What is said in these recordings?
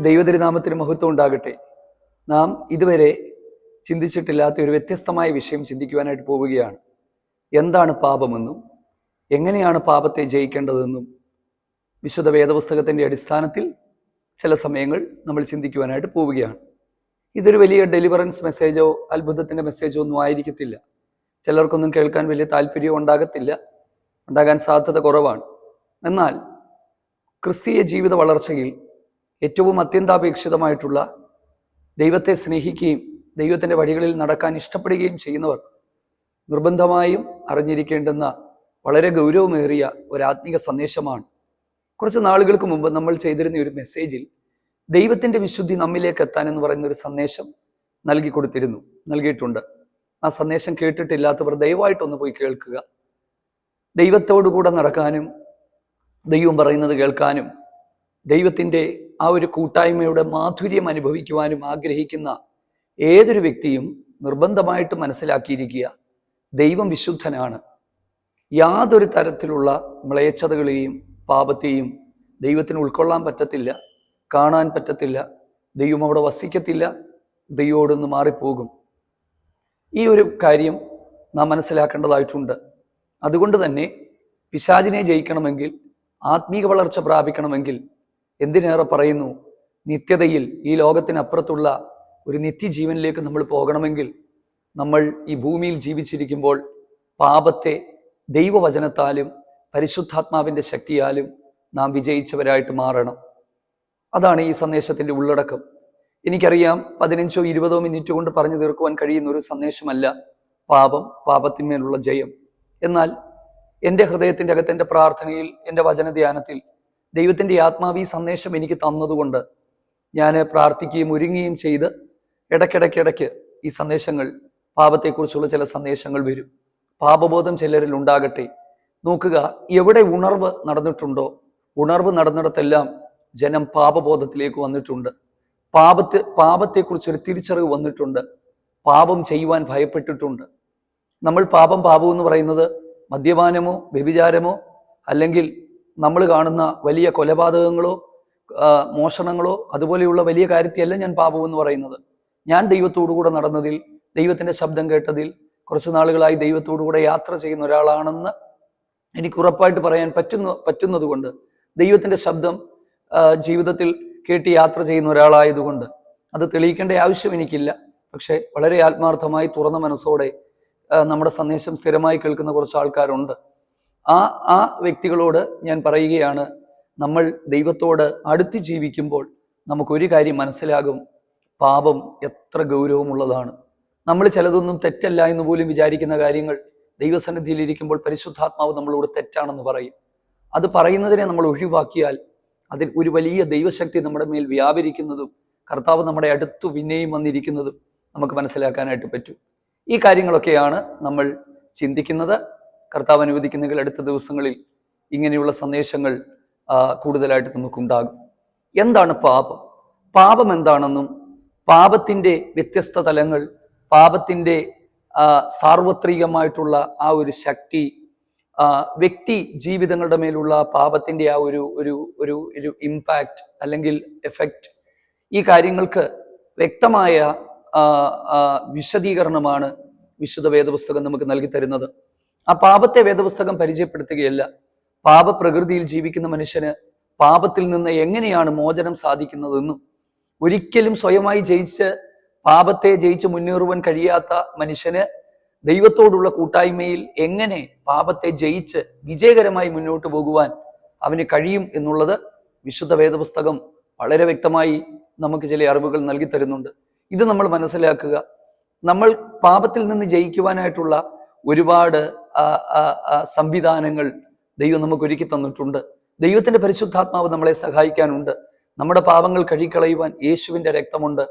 ദൈവതിരുനാമത്തിന് മഹത്വം ഉണ്ടാകട്ടെ. നാം ഇതുവരെ ചിന്തിച്ചിട്ടില്ലാത്ത ഒരു വ്യത്യസ്തമായ വിഷയം ചിന്തിക്കുവാനായിട്ട് പോവുകയാണ്. എന്താണ് പാപമെന്നും എങ്ങനെയാണ് പാപത്തെ ജയിക്കേണ്ടതെന്നും വിശുദ്ധ വേദപുസ്തകത്തിന്റെ അടിസ്ഥാനത്തിൽ ചില സമയങ്ങൾ നമ്മൾ ചിന്തിക്കുവാനായിട്ട് പോവുകയാണ്. ഇതൊരു വലിയ ഡെലിവറൻസ് മെസ്സേജോ അത്ഭുതത്തിന്റെ മെസ്സേജോ ഒന്നും ആയിരിക്കത്തില്ല. ചിലർക്കൊന്നും കേൾക്കാൻ വലിയ താല്പര്യം ഉണ്ടാകത്തില്ല. ഉണ്ടാകാൻ സാധ്യത കുറവാണ്. എന്നാൽ ക്രിസ്തീയ ജീവിത വളർച്ചയിൽ ഏറ്റവും അത്യന്താപേക്ഷിതമായിട്ടുള്ള ദൈവത്തെ സ്നേഹിക്കുകയും ദൈവത്തിന്റെ വഴികളിൽ നടക്കാൻ ഇഷ്ടപ്പെടുകയും ചെയ്യുന്നവർ നിർബന്ധമായും അറിഞ്ഞിരിക്കേണ്ടുന്ന വളരെ ഗൗരവമേറിയ ഒരു സന്ദേശമാണ്. കുറച്ച് നാളുകൾക്ക് മുമ്പ് നമ്മൾ ചെയ്തിരുന്ന ഒരു മെസ്സേജിൽ ദൈവത്തിന്റെ വിശുദ്ധി നമ്മിലേക്ക് എത്താൻ എന്ന് പറയുന്ന ഒരു സന്ദേശം നൽകി കൊടുത്തിരുന്നു നൽകിയിട്ടുണ്ട്. ആ സന്ദേശം കേട്ടിട്ടില്ലാത്തവർ ദയവായിട്ടൊന്ന് പോയി കേൾക്കുക. ദൈവത്തോടു കൂടെ നടക്കാനും ദൈവം പറയുന്നത് കേൾക്കാനും ദൈവത്തിന്റെ ആ ഒരു കൂട്ടായ്മയുടെ മാധുര്യം അനുഭവിക്കുവാനും ആഗ്രഹിക്കുന്ന ഏതൊരു വ്യക്തിയും നിർബന്ധമായിട്ട് മനസ്സിലാക്കിയിരിക്കുക ദൈവം വിശുദ്ധനാണ്. യാതൊരു തരത്തിലുള്ള മ്ലേച്ഛതകളെയും പാപത്തെയും ദൈവത്തിന് ഉൾക്കൊള്ളാൻ പറ്റത്തില്ല കാണാൻ പറ്റത്തില്ല ദൈവം അവിടെ വസിക്കത്തില്ല ദൈവോടൊന്ന് മാറിപ്പോകും. ഈ ഒരു കാര്യം നാം മനസ്സിലാക്കേണ്ടതായിട്ടുണ്ട്. അതുകൊണ്ട് തന്നെ പിശാചിനെ ജയിക്കണമെങ്കിൽ ആത്മീക വളർച്ച പ്രാപിക്കണമെങ്കിൽ എന്തിനേറെ പറയുന്നു? നിത്യതയിൽ ഈ ലോകത്തിനപ്പുറത്തുള്ള ഒരു നിത്യജീവനിലേക്ക് നമ്മൾ പോകണമെങ്കിൽ നമ്മൾ ഈ ഭൂമിയിൽ ജീവിച്ചിരിക്കുമ്പോൾ പാപത്തെ ദൈവവചനത്താലും പരിശുദ്ധാത്മാവിന്റെ ശക്തിയാലും നാം വിജയിച്ചവരായിട്ട് മാറണം. അതാണ് ഈ സന്ദേശത്തിന്റെ ഉള്ളടക്കം. എനിക്കറിയാം പതിനഞ്ചോ ഇരുപതോ മിനിറ്റ് കൊണ്ട് പറഞ്ഞു തീർക്കുവാൻ കഴിയുന്ന ഒരു സന്ദേശമല്ല പാപം പാപത്തിന്മേലുള്ള ജയം. എന്നാൽ എന്റെ ഹൃദയത്തിന്റെ അകത്ത് എന്റെ പ്രാർത്ഥനയിൽ എന്റെ വചനധ്യാനത്തിൽ ദൈവത്തിന്റെ ആത്മാവി സന്ദേശം എനിക്ക് തന്നതുകൊണ്ട് ഞാൻ പ്രാർത്ഥിക്കുകയും ഒരുങ്ങുകയും ചെയ്ത് ഇടയ്ക്കിടയ്ക്കിടയ്ക്ക് ഈ സന്ദേശങ്ങൾ പാപത്തെക്കുറിച്ചുള്ള ചില സന്ദേശങ്ങൾ വരും. പാപബോധം ചിലരിൽ ഉണ്ടാകട്ടെ. നോക്കുക എവിടെ ഉണർവ് നടന്നിട്ടുണ്ടോ? ഉണർവ് നടന്നിടത്തെല്ലാം ജനം പാപബോധത്തിലേക്ക് വന്നിട്ടുണ്ട്. പാപത്തെ പാപത്തെക്കുറിച്ചൊരു തിരിച്ചറിവ് വന്നിട്ടുണ്ട്. പാപം ചെയ്യുവാൻ ഭയപ്പെട്ടിട്ടുണ്ട്. നമ്മൾ പാപം പാപം എന്ന് പറയുന്നത് മദ്യപാനമോ വ്യഭിചാരമോ അല്ലെങ്കിൽ നമ്മൾ കാണുന്ന വലിയ കൊലപാതകങ്ങളോ മോഷണങ്ങളോ അതുപോലെയുള്ള വലിയ കാര്യത്തെയല്ല ഞാൻ പാപമെന്ന് പറയുന്നത്. ഞാൻ ദൈവത്തോടു കൂടെ നടന്നതിൽ ദൈവത്തിന്റെ ശബ്ദം കേട്ടതിൽ കുറച്ച് നാളുകളായി ദൈവത്തോടു കൂടെ യാത്ര ചെയ്യുന്ന ഒരാളാണെന്ന് എനിക്ക് ഉറപ്പായിട്ട് പറയാൻ പറ്റുന്ന പറ്റുന്നത് കൊണ്ട് ദൈവത്തിന്റെ ശബ്ദം ജീവിതത്തിൽ കേട്ട് യാത്ര ചെയ്യുന്ന ഒരാളായതുകൊണ്ട് അത് തെളിയിക്കേണ്ട ആവശ്യം എനിക്കില്ല. പക്ഷേ വളരെ ആത്മാർത്ഥമായി തുറന്ന മനസ്സോടെ നമ്മുടെ സന്ദേശം സ്ഥിരമായി കേൾക്കുന്ന കുറച്ച് ആൾക്കാരുണ്ട്. ആ ആ വ്യക്തികളോട് ഞാൻ പറയുകയാണ് നമ്മൾ ദൈവത്തോട് അടുത്ത് ജീവിക്കുമ്പോൾ നമുക്കൊരു കാര്യം മനസ്സിലാകും പാപം എത്ര ഗൗരവമുള്ളതാണ്. നമ്മൾ ചിലതൊന്നും തെറ്റല്ല എന്ന് പോലും വിചാരിക്കുന്ന കാര്യങ്ങൾ ദൈവസന്നിധിയിൽ ഇരിക്കുമ്പോൾ പരിശുദ്ധാത്മാവ് നമ്മളോട് തെറ്റാണെന്ന് പറയും. അത് പറയുന്നതിനെ നമ്മൾ ഒഴിവാക്കിയാൽ അതിൽ ഒരു വലിയ ദൈവശക്തി നമ്മുടെ മേൽ വ്യാപരിക്കുന്നതും കർത്താവ് നമ്മുടെ അടുത്തു പിന്നെയും വന്നിരിക്കുന്നതും നമുക്ക് മനസ്സിലാക്കാനായിട്ട് പറ്റും. ഈ കാര്യങ്ങളൊക്കെയാണ് നമ്മൾ ചിന്തിക്കുന്നത്. കർത്താവ് അനുവദിക്കുന്നെങ്കിൽ അടുത്ത ദിവസങ്ങളിൽ ഇങ്ങനെയുള്ള സന്ദേശങ്ങൾ കൂടുതലായിട്ട് നമുക്കുണ്ടാകും. എന്താണ് പാപം? പാപം എന്താണെന്നും പാപത്തിന്റെ വ്യത്യസ്ത തലങ്ങൾ പാപത്തിന്റെ സാർവത്രികമായിട്ടുള്ള ആ ഒരു ശക്തി വ്യക്തി ജീവിതങ്ങളുടെ മേലുള്ള പാപത്തിന്റെ ആ ഒരു ഒരു ഒരു ഒരു ഇമ്പാക്റ്റ് അല്ലെങ്കിൽ എഫക്റ്റ് ഈ കാര്യങ്ങൾക്ക് വ്യക്തമായ വിശദീകരണമാണ് വിശുദ്ധ വേദപുസ്തകം നമുക്ക് നൽകി തരുന്നത് ആ പാപത്തെ വേദപുസ്തകം പരിചയപ്പെടുത്തുകയല്ല. പാപപ്രകൃതിയിൽ ജീവിക്കുന്ന മനുഷ്യന് പാപത്തിൽ നിന്ന് എങ്ങനെയാണ് മോചനം സാധിക്കുന്നതെന്നും ഒരിക്കലും സ്വയമായി ജയിച്ച് പാപത്തെ ജയിച്ച് മുന്നേറുവാൻ കഴിയാത്ത മനുഷ്യന് ദൈവത്തോടുള്ള കൂട്ടായ്മയിൽ എങ്ങനെ പാപത്തെ ജയിച്ച് വിജയകരമായി മുന്നോട്ട് പോകുവാൻ അവന് കഴിയും എന്നുള്ളത് വിശുദ്ധ വേദപുസ്തകം വളരെ വ്യക്തമായി നമുക്ക് ചില അറിവുകൾ നൽകി തരുന്നുണ്ട്. ഇത് നമ്മൾ മനസ്സിലാക്കുക. നമ്മൾ പാപത്തിൽ നിന്ന് ജയിക്കുവാനായിട്ടുള്ള ഒരുപാട് സംവിധാനങ്ങൾ ദൈവം നമുക്ക് ഒരുക്കി തന്നിട്ടുണ്ട്. ദൈവത്തിന്റെ പരിശുദ്ധാത്മാവ് നമ്മളെ സഹായിക്കാനുണ്ട്. നമ്മുടെ പാപങ്ങൾ കഴുകിക്കളയുവാൻ യേശുവിന്റെ രക്തമുണ്ട്.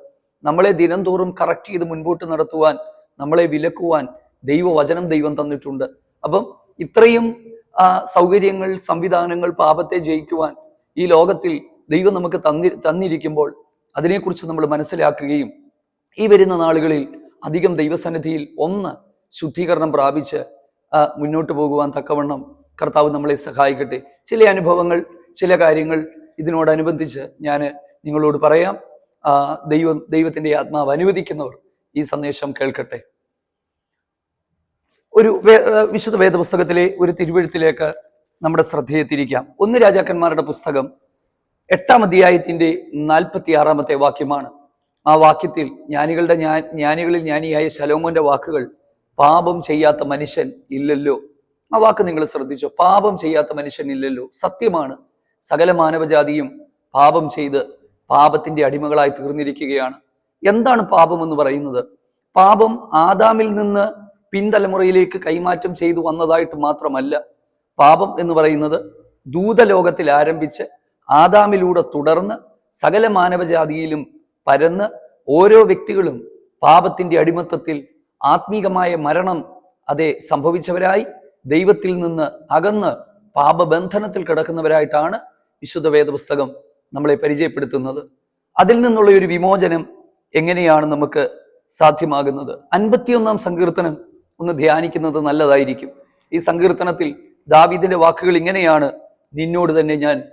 നമ്മളെ ദിനംതോറും കറക്റ്റ് ചെയ്ത് മുൻപോട്ട് നടത്തുവാൻ നമ്മളെ വിലക്കുവാൻ ദൈവവചനം ദൈവം തന്നിട്ടുണ്ട്. അപ്പം ഇത്രയും സൗകര്യങ്ങൾ സംവിധാനങ്ങൾ പാപത്തെ ജയിക്കുവാൻ ഈ ലോകത്തിൽ ദൈവം നമുക്ക് തന്നി തന്നിരിക്കുമ്പോൾ അതിനെക്കുറിച്ച് നമ്മൾ മനസ്സിലാക്കുകയും ഈ വരുന്ന നാളുകളിൽ അധികം ദൈവസന്നിധിയിൽ ഒന്ന് ശുദ്ധീകരണം പ്രാപിച്ച് മുന്നോട്ട് പോകുവാൻ തക്കവണ്ണം കർത്താവ് നമ്മളെ സഹായിക്കട്ടെ. ചില അനുഭവങ്ങൾ ചില കാര്യങ്ങൾ ഇതിനോടനുബന്ധിച്ച് ഞാൻ നിങ്ങളോട് പറയാം. ദൈവം ദൈവത്തിന്റെ ആത്മാവ് അനുവദിക്കുന്നവർ ഈ സന്ദേശം കേൾക്കട്ടെ. ഒരു വിശുദ്ധ വേദപുസ്തകത്തിലെ ഒരു തിരുവഴുത്തിലേക്ക് നമ്മുടെ ശ്രദ്ധയെ തിരിക്കാം ഒന്ന് രാജാക്കന്മാരുടെ പുസ്തകം എട്ടാം അധ്യായത്തിന്റെ നാൽപ്പത്തി ആറാമത്തെ വാക്യമാണ്. ആ വാക്യത്തിൽ ജ്ഞാനികളുടെ ജ്ഞാ ജ്ഞാനികളിൽ ജ്ഞാനിയായ ശലോമോന്റെ വാക്കുകൾ പാപം ചെയ്യാത്ത മനുഷ്യൻ ഇല്ലല്ലോ. ആ വാക്ക് നിങ്ങൾ ശ്രദ്ധിച്ചോ? പാപം ചെയ്യാത്ത മനുഷ്യൻ ഇല്ലല്ലോ. സത്യമാണ്. സകല മാനവജാതിയും പാപം ചെയ്ത് പാപത്തിന്റെ അടിമകളായി തീർന്നിരിക്കുകയാണ്. എന്താണ് പാപം എന്ന് പറയുന്നത്? പാപം ആദാമിൽ നിന്ന് പിൻതലമുറയിലേക്ക് കൈമാറ്റം ചെയ്തു വന്നതായിട്ട് മാത്രമല്ല. പാപം എന്ന് പറയുന്നത് ദൂതലോകത്തിൽ ആരംഭിച്ച് ആദാമിലൂടെ തുടർന്ന് സകല മാനവജാതിയിലും പരന്ന് ഓരോ വ്യക്തികളും പാപത്തിന്റെ അടിമത്തത്തിൽ ആത്മീകമായ മരണം അതെ സംഭവിച്ചവരായി ദൈവത്തിൽ നിന്ന് അകന്ന് പാപബന്ധനത്തിൽ കിടക്കുന്നവരായിട്ടാണ് വിശുദ്ധ വേദപുസ്തകം നമ്മളെ പരിചയപ്പെടുത്തുന്നത്. അതിൽ നിന്നുള്ള ഒരു വിമോചനം എങ്ങനെയാണ് നമുക്ക് സാധ്യമാകുന്നത്? അൻപത്തിയൊന്നാം സങ്കീർത്തനം ഒന്ന് ധ്യാനിക്കുന്നത് നല്ലതായിരിക്കും. ഈ സങ്കീർത്തനത്തിൽ ദാവീദിന്റെ വാക്കുകൾ ഇങ്ങനെയാണ് നിന്നോട് തന്നെ ഞാൻ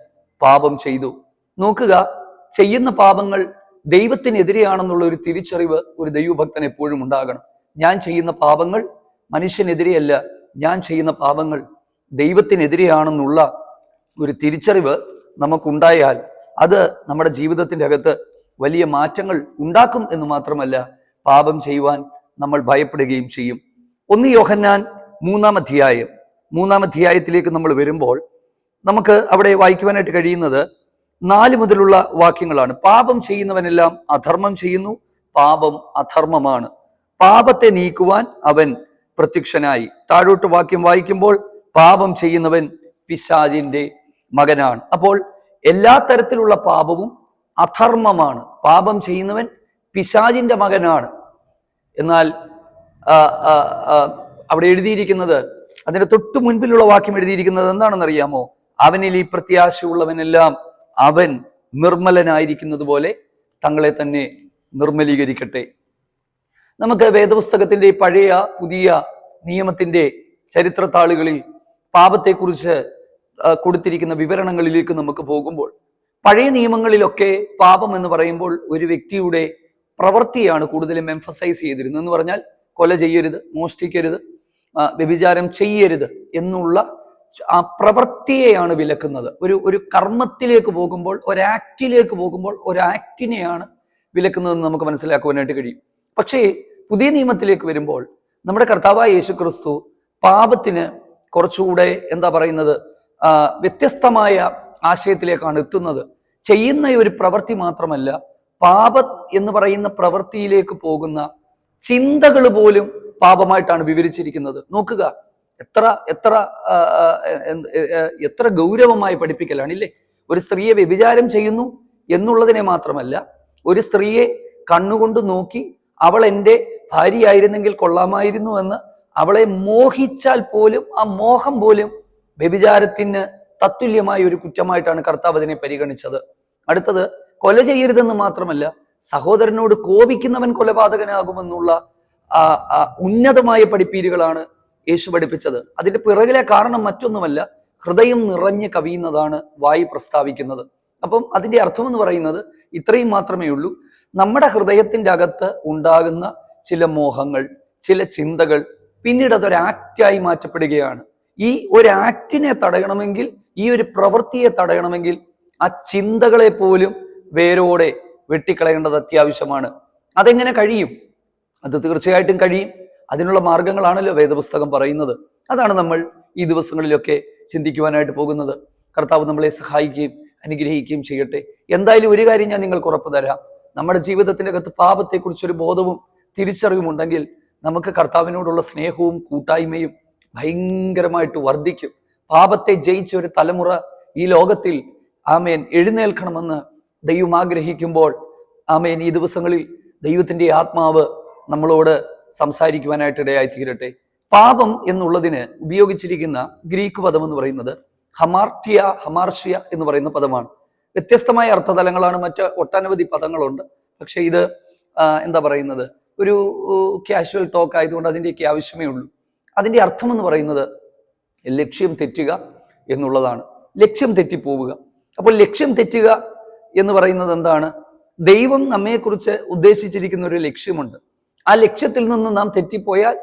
പാപം ചെയ്തു. നോക്കുക ചെയ്യുന്ന പാപങ്ങൾ ദൈവത്തിനെതിരെയാണെന്നുള്ള ഒരു തിരിച്ചറിവ് ഒരു ദൈവഭക്തൻ എപ്പോഴും ഉണ്ടാകണം. ഞാൻ ചെയ്യുന്ന പാപങ്ങൾ മനുഷ്യനെതിരെയല്ല ഞാൻ ചെയ്യുന്ന പാപങ്ങൾ ദൈവത്തിനെതിരെയാണെന്നുള്ള ഒരു തിരിച്ചറിവ് നമുക്കുണ്ടായാൽ അത് നമ്മുടെ ജീവിതത്തിന്റെ അകത്ത് വലിയ മാറ്റങ്ങൾ ഉണ്ടാക്കും എന്ന് മാത്രമല്ല പാപം ചെയ്യുവാൻ നമ്മൾ ഭയപ്പെടുകയും ചെയ്യും. ഒന്ന് യോഹന്നാൻ മൂന്നാം അധ്യായം. മൂന്നാം അധ്യായത്തിലേക്ക് നമ്മൾ വരുമ്പോൾ നമുക്ക് അവിടെ വായിക്കുവാനായിട്ട് കഴിയുന്നത് നാല് മുതലുള്ള വാക്യങ്ങളാണ്. പാപം ചെയ്യുന്നവനെല്ലാം അധർമ്മം ചെയ്യുന്നു പാപം അധർമ്മമാണ്. പാപത്തെ നീക്കുവാൻ അവൻ പ്രത്യക്ഷനായി. താഴോട്ട് വാക്യം വായിക്കുമ്പോൾ പാപം ചെയ്യുന്നവൻ പിശാചിന്റെ മകനാണ്. അപ്പോൾ എല്ലാ തരത്തിലുള്ള പാപവും അധർമ്മമാണ്. പാപം ചെയ്യുന്നവൻ പിശാചിന്റെ മകനാണ്. എന്നാൽ അവിടെ എഴുതിയിരിക്കുന്നത് അതിന്റെ തൊട്ടു മുൻപിലുള്ള വാക്യം എഴുതിയിരിക്കുന്നത് എന്താണെന്നറിയാമോ? അവനിൽ ഈ പ്രത്യാശയുള്ളവനെല്ലാം അവൻ നിർമ്മലനായിരിക്കുന്നത് പോലെ തങ്ങളെ തന്നെ നിർമ്മലീകരിക്കട്ടെ. നമുക്ക് വേദപുസ്തകത്തിന്റെ പഴയ പുതിയ നിയമത്തിന്റെ ചരിത്രത്താളുകളിൽ പാപത്തെക്കുറിച്ച് കൊടുത്തിരിക്കുന്ന വിവരണങ്ങളിലേക്ക് നമുക്ക് പോകുമ്പോൾ പഴയ നിയമങ്ങളിലൊക്കെ പാപം എന്ന് പറയുമ്പോൾ ഒരു വ്യക്തിയുടെ പ്രവൃത്തിയാണ് കൂടുതലും എംഫസൈസ് ചെയ്തിരുന്നത്. എന്ന് പറഞ്ഞാൽ കൊല ചെയ്യരുത് മോഷ്ടിക്കരുത് വ്യഭിചാരം ചെയ്യരുത് എന്നുള്ള ആ പ്രവൃത്തിയെയാണ് വിലക്കുന്നത്. ഒരു ഒരു കർമ്മത്തിലേക്ക് പോകുമ്പോൾ ഒരു ആക്റ്റിലേക്ക് പോകുമ്പോൾ ഒരു വിലക്കുന്നതെന്ന് നമുക്ക് മനസ്സിലാക്കുവാനായിട്ട് കഴിയും. പക്ഷേ പുതിയ നിയമത്തിലേക്ക് വരുമ്പോൾ നമ്മുടെ കർത്താവായ യേശു ക്രിസ്തു പാപത്തിന് കുറച്ചുകൂടെ എന്താ പറയുന്നത് വ്യത്യസ്തമായ ആശയത്തിലേക്കാണ് എത്തുന്നത്. ചെയ്യുന്ന ഒരു പ്രവൃത്തി മാത്രമല്ല പാപ എന്ന് പറയുന്ന പ്രവൃത്തിയിലേക്ക് പോകുന്ന ചിന്തകൾ പോലും പാപമായിട്ടാണ് വിവരിച്ചിരിക്കുന്നത്. നോക്കുക എത്ര എത്ര എത്ര ഗൗരവമായി പഠിപ്പിക്കലാണ് ഇല്ലേ ഒരു സ്ത്രീയെ വ്യഭിചാരം ചെയ്യുന്നു എന്നുള്ളതിനെ മാത്രമല്ല ഒരു സ്ത്രീയെ കണ്ണുകൊണ്ട് നോക്കി അവൾ എന്റെ ഭാര്യയായിരുന്നെങ്കിൽ കൊള്ളാമായിരുന്നു എന്ന് അവളെ മോഹിച്ചാൽ പോലും ആ മോഹം പോലും വ്യഭിചാരത്തിന് തത്തുല്യമായ ഒരു കുറ്റമായിട്ടാണ് കർത്താവ് അതിനെ പരിഗണിച്ചത്. അടുത്തത് കൊല ചെയ്യരുതെന്ന് മാത്രമല്ല സഹോദരനോട് കോപിക്കുന്നവൻ കൊലപാതകനാകുമെന്നുള്ള ഉന്നതമായ പഠിപ്പീരുകളാണ് യേശു പഠിപ്പിച്ചത്. അതിന്റെ പിറകിലെ കാരണം മറ്റൊന്നുമല്ല ഹൃദയം നിറഞ്ഞ് കവിയുന്നതാണ് വായി പ്രസ്താവിക്കുന്നത്. അപ്പം അതിന്റെ അർത്ഥം എന്ന് പറയുന്നത് ഇത്രയും മാത്രമേ ഉള്ളൂ. നമ്മുടെ ഹൃദയത്തിന്റെ അകത്ത് ഉണ്ടാകുന്ന ചില മോഹങ്ങൾ ചില ചിന്തകൾ പിന്നീട് അതൊരു ആക്റ്റായി മാറ്റപ്പെടുകയാണ്. ഈ ഒരു ആക്റ്റിനെ തടയണമെങ്കിൽ ഈ ഒരു പ്രവൃത്തിയെ തടയണമെങ്കിൽ ആ ചിന്തകളെ പോലും വേരോടെ വെട്ടിക്കളയേണ്ടത് അത്യാവശ്യമാണ്. അതെങ്ങനെ കഴിയും? അത് തീർച്ചയായിട്ടും കഴിയും. അതിനുള്ള മാർഗങ്ങളാണല്ലോ വേദപുസ്തകം പറയുന്നത്. അതാണ് നമ്മൾ ഈ ദിവസങ്ങളിലൊക്കെ ചിന്തിക്കുവാനായിട്ട് പോകുന്നത്. കർത്താവ് നമ്മളെ സഹായിക്കുകയും അനുഗ്രഹിക്കുകയും ചെയ്യട്ടെ. എന്തായാലും ഒരു കാര്യം ഞാൻ നിങ്ങൾക്ക് ഉറപ്പ് തരാം. നമ്മുടെ ജീവിതത്തിന്റെ അകത്ത് പാപത്തെക്കുറിച്ചൊരു ബോധവും തിരിച്ചറിവും ഉണ്ടെങ്കിൽ നമുക്ക് കർത്താവിനോടുള്ള സ്നേഹവും കൂട്ടായ്മയും ഭയങ്കരമായിട്ട് വർദ്ധിക്കും. പാപത്തെ ജയിച്ച ഒരു തലമുറ ഈ ലോകത്തിൽ ആമേൻ എഴുന്നേൽക്കണമെന്ന് ദൈവം ആഗ്രഹിക്കുമ്പോൾ ആമേൻ ഈ ദിവസങ്ങളിൽ ദൈവത്തിന്റെ ആത്മാവ് നമ്മളോട് സംസാരിക്കുവാനായിട്ട് ഇടയായി തീരട്ടെ പാപം എന്നുള്ളതിന് ഉപയോഗിച്ചിരിക്കുന്ന ഗ്രീക്ക് പദം എന്ന് പറയുന്നത് ഹമാർട്ടിയ ഹമാർഷ്യ എന്ന് പറയുന്ന പദമാണ്. വ്യത്യസ്തമായ അർത്ഥതലങ്ങളാണ് മറ്റ് ഒട്ടനവധി പദങ്ങളുണ്ട്. പക്ഷെ ഇത് എന്താ പറയുന്നത്? ഒരു കാഷ്വൽ ടോക്ക് ആയതുകൊണ്ട് അതിന്റെയൊക്കെ ആവശ്യമേ ഉള്ളൂ. അതിന്റെ അർത്ഥം എന്ന് പറയുന്നത് ലക്ഷ്യം തെറ്റുക എന്നുള്ളതാണ്. ലക്ഷ്യം തെറ്റിപ്പോവുക. അപ്പോൾ ലക്ഷ്യം തെറ്റുക എന്ന് പറയുന്നത് എന്താണ്? ദൈവം നമ്മെക്കുറിച്ച് ഉദ്ദേശിച്ചിരിക്കുന്ന ഒരു ലക്ഷ്യമുണ്ട്. ആ ലക്ഷ്യത്തിൽ നിന്ന് നാം തെറ്റിപ്പോയാൽ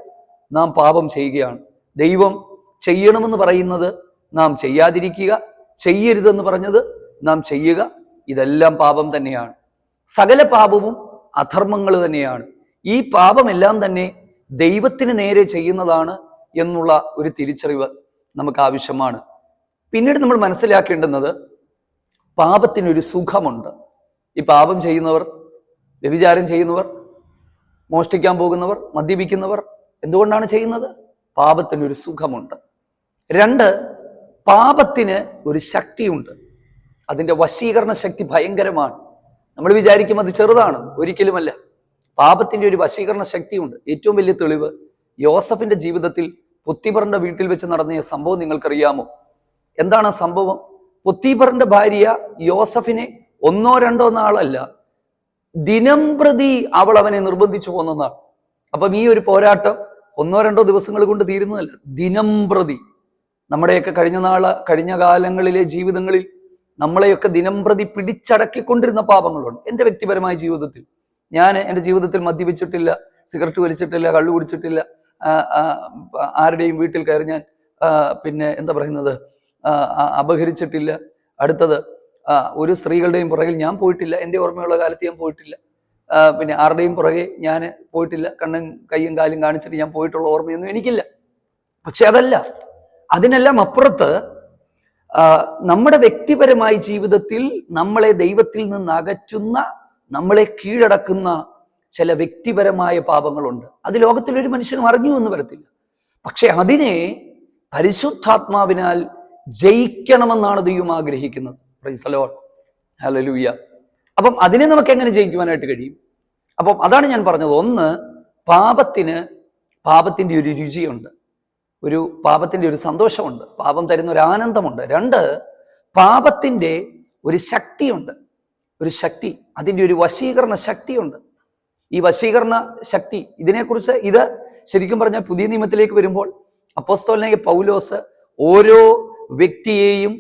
നാം പാപം ചെയ്യുകയാണ്. ദൈവം ചെയ്യണമെന്ന് പറയുന്നത് നാം ചെയ്യാതിരിക്കുക ചെയ്യരുതെന്ന് പറഞ്ഞത് നാം ചെയ്യുക ഇതെല്ലാം പാപം തന്നെയാണ്. സകല പാപവും അധർമ്മങ്ങൾ തന്നെയാണ്. ഈ പാപമെല്ലാം തന്നെ ദൈവത്തിന് നേരെ ചെയ്യുന്നതാണ് എന്നുള്ള ഒരു തിരിച്ചറിവ് നമുക്ക് ആവശ്യമാണ് പിന്നീട് നമ്മൾ മനസ്സിലാക്കേണ്ടുന്നത് പാപത്തിനൊരു സുഖമുണ്ട്. ഈ പാപം ചെയ്യുന്നവർ വ്യഭിചാരം ചെയ്യുന്നവർ മോഷ്ടിക്കാൻ പോകുന്നവർ മദ്യപിക്കുന്നവർ എന്തുകൊണ്ടാണ് ചെയ്യുന്നത്? പാപത്തിനൊരു സുഖമുണ്ട്. രണ്ട് പാപത്തിന് ഒരു ശക്തിയുണ്ട്. അതിന്റെ വശീകരണ ശക്തി ഭയങ്കരമാണ്. നമ്മൾ വിചാരിക്കും അത് ചെറുതാണ് ഒരിക്കലുമല്ല. പാപത്തിന്റെ ഒരു വശീകരണ ശക്തിയുണ്ട്. ഏറ്റവും വലിയ തെളിവ് യോസഫിന്റെ ജീവിതത്തിൽ പൊത്തിബറിന്റെ വീട്ടിൽ വെച്ച് നടന്ന സംഭവം നിങ്ങൾക്കറിയാമോ? എന്താണ് സംഭവം? പൊത്തീബറിന്റെ ഭാര്യ യോസഫിനെ ഒന്നോ രണ്ടോ നാളല്ല ദിനം പ്രതി അവൾ അവനെ നിർബന്ധിച്ചു പോകുന്നതാണ് അപ്പം ഈ ഒരു പോരാട്ടം ഒന്നോ രണ്ടോ ദിവസങ്ങൾ കൊണ്ട് തീരുന്നതല്ല ദിനം പ്രതി. നമ്മുടെയൊക്കെ കഴിഞ്ഞ നാൾ കഴിഞ്ഞ കാലങ്ങളിലെ ജീവിതങ്ങളിൽ നമ്മളെയൊക്കെ ദിനം പ്രതി പിടിച്ചടക്കിക്കൊണ്ടിരുന്ന പാപങ്ങളുണ്ട്. എന്റെ വ്യക്തിപരമായ ജീവിതത്തിൽ ഞാൻ എന്റെ ജീവിതത്തിൽ മദ്യപിച്ചിട്ടില്ല സിഗരറ്റ് വലിച്ചിട്ടില്ല കള്ളു കുടിച്ചിട്ടില്ല ആരുടെയും വീട്ടിൽ കയറി ഞാൻ പിന്നെ എന്താ പറയുന്നത് അപഹരിച്ചിട്ടില്ല. അടുത്തത് ഒരു സ്ത്രീകളുടെയും പുറകിൽ ഞാൻ പോയിട്ടില്ല. എന്റെ ഓർമ്മയുള്ള കാലത്ത് ഞാൻ പോയിട്ടില്ല. പിന്നെ ആരുടെയും പുറകെ ഞാൻ പോയിട്ടില്ല. കണ്ണും കയ്യും കാലും കാണിച്ചിട്ട് ഞാൻ പോയിട്ടുള്ള ഓർമ്മയൊന്നും എനിക്കില്ല. പക്ഷെ അതല്ല അതിനെല്ലാം അപ്പുറത്ത് നമ്മുടെ വ്യക്തിപരമായ ജീവിതത്തിൽ നമ്മളെ ദൈവത്തിൽ നിന്ന് അകറ്റുന്ന നമ്മളെ കീഴടക്കുന്ന ചില വ്യക്തിപരമായ പാപങ്ങളുണ്ട്. അത് ലോകത്തിൽ ഒരു മനുഷ്യനും അറിഞ്ഞു എന്ന് വരത്തില്ല. പക്ഷെ അതിനെ പരിശുദ്ധാത്മാവിനാൽ ജയിക്കണമെന്നാണ് ദൈവം ആഗ്രഹിക്കുന്നത്. അപ്പം അതിനെ നമുക്ക് എങ്ങനെ ജയിക്കുവാനായിട്ട് കഴിയും? അപ്പം അതാണ് ഞാൻ പറഞ്ഞത്. ഒന്ന് പാപത്തിന് പാപത്തിന്റെ ഒരു രുചിയുണ്ട്. ഒരു പാപത്തിന്റെ ഒരു സന്തോഷമുണ്ട്. പാപം തരുന്ന ഒരു ആനന്ദമുണ്ട്. രണ്ട് പാപത്തിന്റെ ഒരു ശക്തിയുണ്ട്. ഒരു ശക്തി അതിന്റെ ഒരു വശീകരണ ശക്തിയുണ്ട്. ഈ വശീകരണ ശക്തി ഇതിനെക്കുറിച്ച് ഇത് ശരിക്കും പറഞ്ഞാൽ പുതിയ നിയമത്തിലേക്ക് വരുമ്പോൾ അപ്പോസ്തോലനായ പൗലോസ് ഓരോ വ്യക്തിയെയും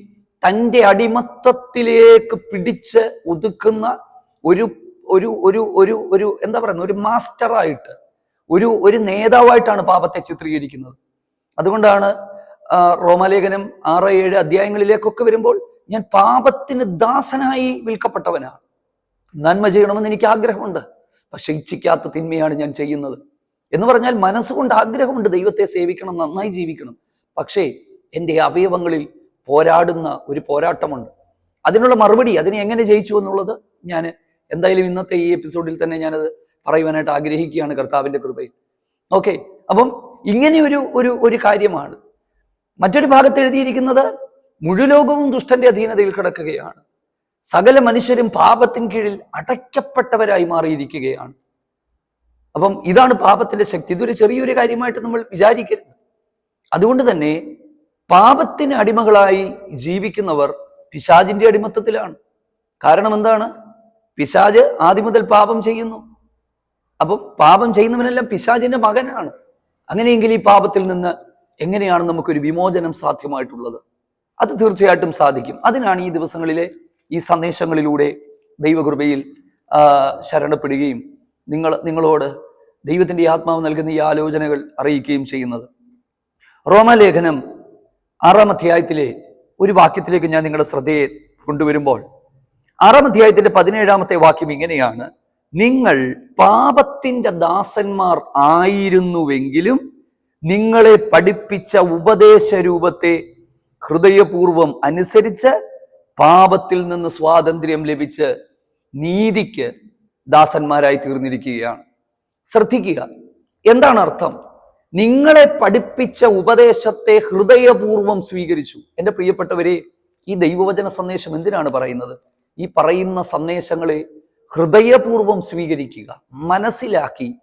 തന്റെ അടിമത്തത്തിലേക്ക് പിടിച്ച് ഒതുക്കുന്ന ഒരു ഒരു ഒരു ഒരു ഒരു എന്താ പറയുന്നത് ഒരു മാസ്റ്ററായിട്ട് ഒരു ഒരു നേതാവായിട്ടാണ് പാപത്തെ ചിത്രീകരിക്കുന്നത്. അതുകൊണ്ടാണ് റോമാലേഖനം ആറ് ഏഴ് അധ്യായങ്ങളിലേക്കൊക്കെ വരുമ്പോൾ ഞാൻ പാപത്തിന് ദാസനായി വിൽക്കപ്പെട്ടവനാണ്. നന്മ ചെയ്യണമെന്ന് എനിക്ക് ആഗ്രഹമുണ്ട്. പക്ഷെ ഇച്ഛിക്കാത്ത തിന്മയാണ് ഞാൻ ചെയ്യുന്നത്. എന്ന് പറഞ്ഞാൽ മനസ്സുകൊണ്ട് ആഗ്രഹമുണ്ട് ദൈവത്തെ സേവിക്കണം നന്നായി ജീവിക്കണം. പക്ഷേ എന്റെ അവയവങ്ങളിൽ പോരാടുന്ന ഒരു പോരാട്ടമുണ്ട്. അതിനുള്ള മറുപടി അതിനെ എങ്ങനെ ജയിച്ചു എന്നുള്ളത് ഞാൻ എന്തായാലും ഇന്നത്തെ ഈ എപ്പിസോഡിൽ തന്നെ ഞാനത് പറയുവാനായിട്ട് ആഗ്രഹിക്കുകയാണ് കർത്താവിന്റെ കൃപയിൽ. ഓക്കെ അപ്പം ഇങ്ങനെ ഒരു ഒരു കാര്യമാണ്. മറ്റൊരു ഭാഗത്ത് എഴുതിയിരിക്കുന്നത് മുഴുലോകവും ദുഷ്ടന്റെ അധീനതയിൽ കിടക്കുകയാണ്. സകല മനുഷ്യരും പാപത്തിൻ കീഴിൽ അടയ്ക്കപ്പെട്ടവരായി മാറിയിരിക്കുകയാണ്. അപ്പം ഇതാണ് പാപത്തിന്റെ ശക്തി. ഇതൊരു ചെറിയൊരു കാര്യമായിട്ട് നമ്മൾ വിചാരിക്കരുത്. അതുകൊണ്ട് തന്നെ പാപത്തിന് അടിമകളായി ജീവിക്കുന്നവർ പിശാജിന്റെ അടിമത്തത്തിലാണ്. കാരണം എന്താണ്? പിശാജ് ആദ്യം മുതൽ പാപം ചെയ്യുന്നു. അപ്പം പാപം ചെയ്യുന്നവനെല്ലാം പിശാജിന്റെ മകനാണ്. അങ്ങനെയെങ്കിൽ ഈ പാപത്തിൽ നിന്ന് എങ്ങനെയാണ് നമുക്കൊരു വിമോചനം സാധ്യമായിട്ടുള്ളത്? അത് തീർച്ചയായിട്ടും സാധിക്കും. അതിനാണ് ഈ ദിവസങ്ങളിലെ ഈ സന്ദേശങ്ങളിലൂടെ ദൈവകൃപയിൽ ശരണപ്പെടുകയും നിങ്ങൾ നിങ്ങളോട് ദൈവത്തിന്റെ ആത്മാവ് നൽകുന്ന ഈ ആലോചനകൾ അറിയിക്കുകയും ചെയ്യുന്നത്. റോമാലേഖനം ആറാം അധ്യായത്തിലെ ഒരു വാക്യത്തിലേക്ക് ഞാൻ നിങ്ങളുടെ ശ്രദ്ധയെ കൊണ്ടുവരുമ്പോൾ ആറാം അധ്യായത്തിന്റെ പതിനേഴാമത്തെ വാക്യം ഇങ്ങനെയാണ്. നിങ്ങൾ പാപത്തിന്റെ ദാസന്മാർ ആയിരുന്നുവെങ്കിലും നിങ്ങളെ പഠിപ്പിച്ച ഉപദേശ രൂപത്തെ ഹൃദയപൂർവം അനുസരിച്ച് പാപത്തിൽ നിന്ന് സ്വാതന്ത്ര്യം ലഭിച്ച് നീതിക്ക് ദാസന്മാരായി തീർന്നിരിക്കുകയാണ്. ശ്രദ്ധിക്കുക. എന്താണ് അർത്ഥം? നിങ്ങളെ പഠിപ്പിച്ച ഉപദേശത്തെ ഹൃദയപൂർവം സ്വീകരിച്ചു. എന്റെ പ്രിയപ്പെട്ടവരെ ഈ ദൈവവചന സന്ദേശം എന്തിനാണ് പറയുന്നത്? ഈ പറയുന്ന സന്ദേശങ്ങളെ ഹൃദയപൂർവം സ്വീകരിക്കുക. മനസ്സിലാക്കി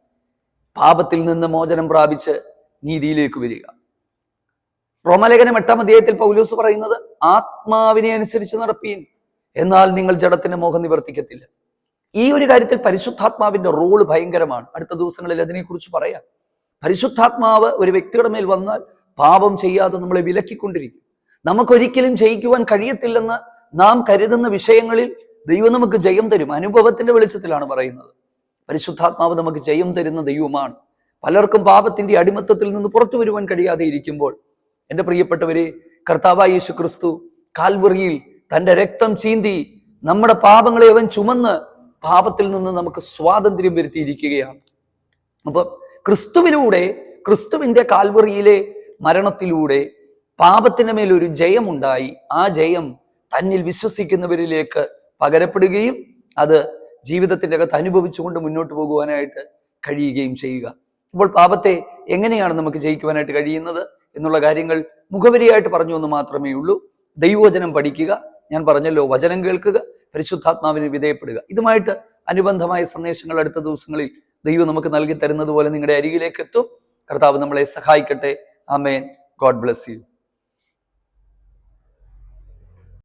പാപത്തിൽ നിന്ന് മോചനം പ്രാപിച്ച് നീതിയിലേക്ക് വരിക. റോമലേഖനം എട്ടാം അധ്യായത്തിൽ പൗലൂസ് പറയുന്നത് ആത്മാവിനെ അനുസരിച്ച് നടപ്പീൻ എന്നാൽ നിങ്ങൾ ജഡത്തിന്റെ മോഹം നിവർത്തിക്കത്തില്ല. ഈ ഒരു കാര്യത്തിൽ പരിശുദ്ധാത്മാവിന്റെ റോൾ ഭയങ്കരമാണ്. അടുത്ത ദിവസങ്ങളിൽ അതിനെക്കുറിച്ച് പറയാം. പരിശുദ്ധാത്മാവ് ഒരു വ്യക്തിയുടെ മേൽ വന്നാൽ പാപം ചെയ്യാതെ നമ്മളെ വിലക്കിക്കൊണ്ടിരിക്കും. നമുക്കൊരിക്കലും ജയിക്കുവാൻ കഴിയത്തില്ലെന്ന് നാം കരുതുന്ന വിഷയങ്ങളിൽ ദൈവം നമുക്ക് ജയം തരും. അനുഭവത്തിന്റെ വെളിച്ചത്തിലാണ് പറയുന്നത്. പരിശുദ്ധാത്മാവ് നമുക്ക് ജയം തരുന്ന ദൈവമാണ്. പലർക്കും പാപത്തിന്റെ അടിമത്തത്തിൽ നിന്ന് പുറത്തു വരുവാൻ കഴിയാതെ ഇരിക്കുമ്പോൾ എന്റെ പ്രിയപ്പെട്ടവരെ കർത്താവായ യേശു ക്രിസ്തു കാൽവറിയിൽ തന്റെ രക്തം ചീന്തി നമ്മുടെ പാപങ്ങളെ അവൻ ചുമന്ന് പാപത്തിൽ നിന്ന് നമുക്ക് സ്വാതന്ത്ര്യം വരുത്തിയിരിക്കുകയാണ്. അപ്പൊ ക്രിസ്തുവിലൂടെ ക്രിസ്തുവിന്റെ കാൽവറിയിലെ മരണത്തിലൂടെ പാപത്തിന് മേലൊരു ജയമുണ്ടായി. ആ ജയം തന്നിൽ വിശ്വസിക്കുന്നവരിലേക്ക് പകരപ്പെടുകയും അത് ജീവിതത്തിന്റെ അകത്ത് അനുഭവിച്ചുകൊണ്ട് മുന്നോട്ട് പോകുവാനായിട്ട് കഴിയുകയും ചെയ്യുക. അപ്പോൾ പാപത്തെ എങ്ങനെയാണ് നമുക്ക് ജയിക്കുവാനായിട്ട് കഴിയുന്നത്? എന്നുള്ള കാര്യങ്ങൾ മുഖവരിയായിട്ട് പറഞ്ഞു എന്ന് മാത്രമേ ഉള്ളൂ. ദൈവവചനം പഠിക്കുക ഞാൻ പറഞ്ഞല്ലോ വചനം കേൾക്കുക പരിശുദ്ധാത്മാവിന് വിധേയപ്പെടുക. ഇതുമായിട്ട് അനുബന്ധമായ സന്ദേശങ്ങൾ അടുത്ത ദിവസങ്ങളിൽ ദൈവം നമുക്ക് നൽകി തരുന്നത് പോലെ നിങ്ങളുടെ അരികിലേക്ക് എത്തും. കർത്താവ് നമ്മളെ സഹായിക്കട്ടെ. ആമേൻ. God bless you.